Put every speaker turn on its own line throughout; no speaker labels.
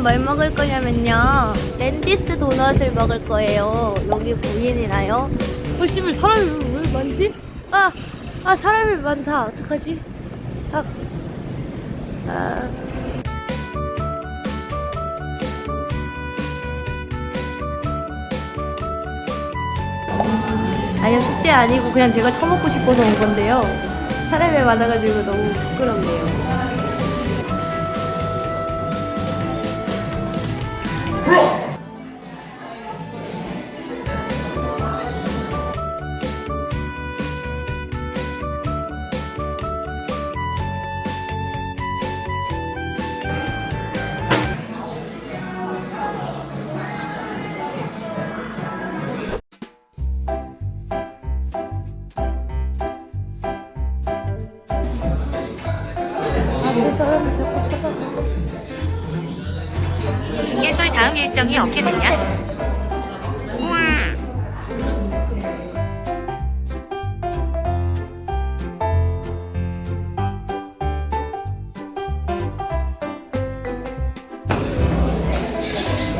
오늘은 뭘 먹을 거냐면요. 랜디스 도넛을 먹을 거예요. 여기 보이나요? 어, 씨발, 사람이 왜, 왜 많지? 아, 아, 사람이 많다. 어떡하지? 아, 아. 아니요, 숙제 아니고 그냥 제가 처먹고 싶어서 온 건데요. 사람이 많아가지고 너무 부끄럽네요. 사람
다음 일정이 어떻게 되냐?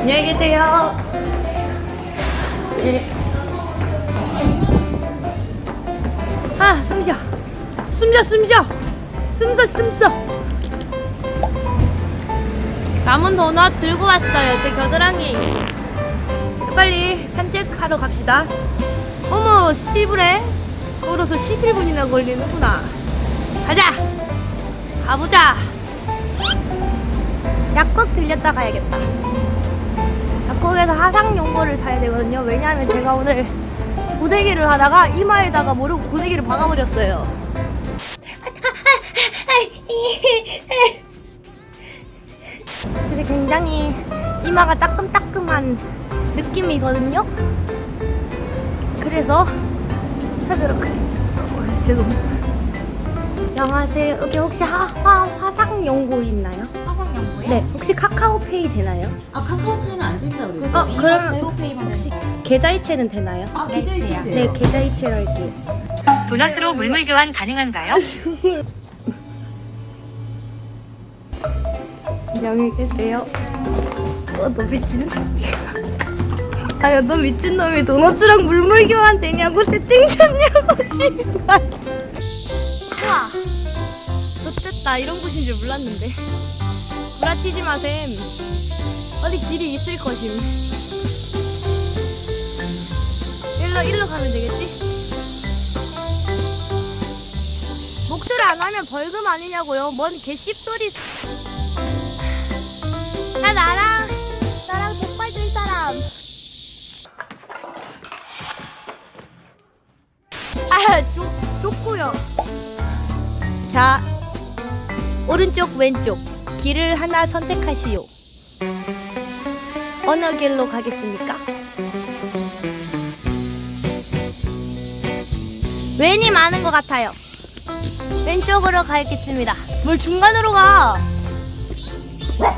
안녕히 계세요. 네. 아, 숨 쉬어. 숨 쉬어, 숨 쉬어. 숨 쉬어, 숨 쉬어. 남은 도넛 들고 왔어요. 제 겨드랑이. 빨리 산책하러 갑시다. 어머, 스티브래? 걸어서 11분이나 걸리는구나. 가자! 가보자! 약국 들렸다 가야겠다. 약국에서 하상 용고를 사야 되거든요. 왜냐하면 제가 오늘 고데기를 하다가 이마에다가 모르고 고데기를 박아버렸어요. 근데 굉장히 이마가 따끔따끔한 느낌이거든요. 그래서 사도록 하겠죠. 지금. 안녕하세요. 여기 혹시 하, 화, 화상 연고 있나요?
화상 연구에?
네. 혹시 카카오페이 되나요?
아 카카오페이는 안 된다 그랬어.
어, 그러면
제로페이만
혹시
된다.
계좌이체는 되나요?
아 계좌이체
네. 계좌이체로 할게요.
도넛으로 물물 교환 가능한가요?
안녕히 계세요. 어, 너 미친 새끼야. 아야, 너 미친 놈이 도넛이랑 물물 교환 되냐고 채팅쳤냐고. 우와, 좋됐다. 이런 곳인 줄 몰랐는데. 구라치지 마셈. 어디 길이 있을 것임. 일로 일로 가면 되겠지? 목소리 안 하면 벌금 아니냐고요? 뭔 개씹소리. 나 나랑 나랑 백발 된 사람. 아, 좁, 좁고요. 자, 오른쪽 왼쪽 길을 하나 선택하시오. 어느 길로 가겠습니까? 왼이 많은 것 같아요. 왼쪽으로 가겠습니다. 뭘 중간으로 가? 아.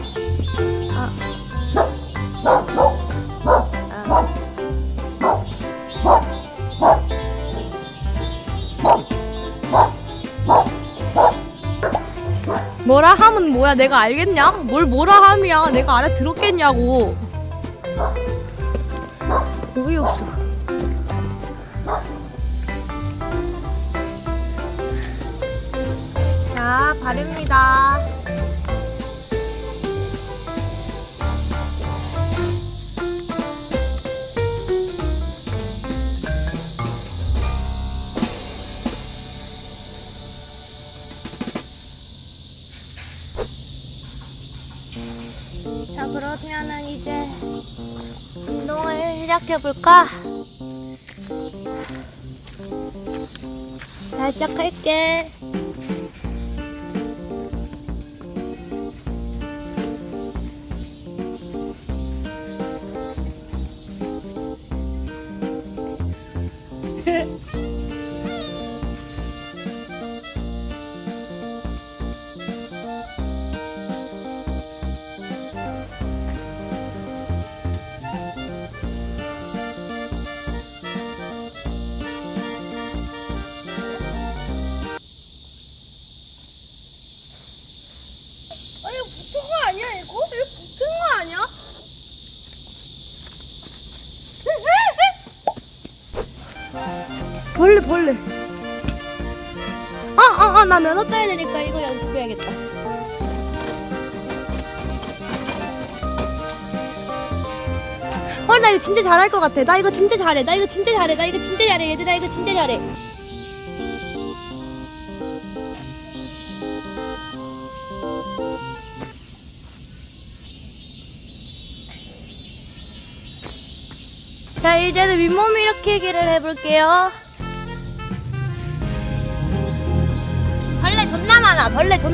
아. 뭐라 함은 뭐야? 내가 알겠냐? 뭘 뭐라 함이야? 내가 알아 들었겠냐고. 어이없어. 자, 바릅니다. 그러면은 이제 운동을 시작해 볼까? 자, 시작할게. 벌레 벌레. 아아아 나 면허 따야 되니까 이거 연습해야겠다. 어나 이거 진짜 잘할 것 같아. 나 이거 진짜 잘해. 나 이거 진짜 잘해. 나 이거 진짜 잘해. 얘들아 이거 진짜 잘해. 자 이제는 윗몸 일으키기를 해볼게요 벌레 존나 많아 벌레 존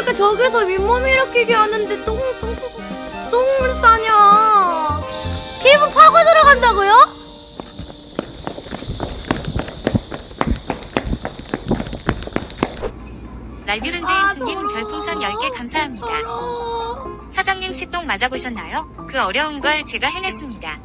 어떻게 저기서 윗몸 일으키게 하는데 똥, 똥, 똥을 싸냐 피부 파고 들어간다고요?
날비른
아,
제임스님
더러워.
별풍선 10개 감사합니다. 사장님 새똥 맞아보셨나요? 그 어려운 걸 제가 해냈습니다.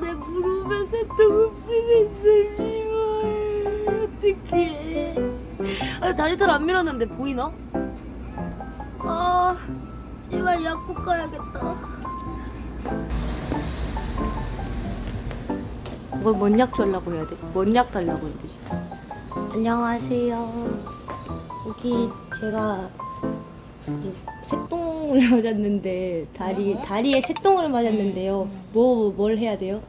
내 무릎에 새똥 흡수됐어 씨발 어떡해 아 다리 털 안 밀었는데 보이나? 아 씨발 약국 가야겠다 뭐, 뭔약 달라고 해야 돼? 뭔약 달라고 해야 되지? 안녕하세요 여기 제가 이 새똥을 맞았는데 다리 다리에 새똥을 맞았는데요. 뭐 뭘 해야 돼요?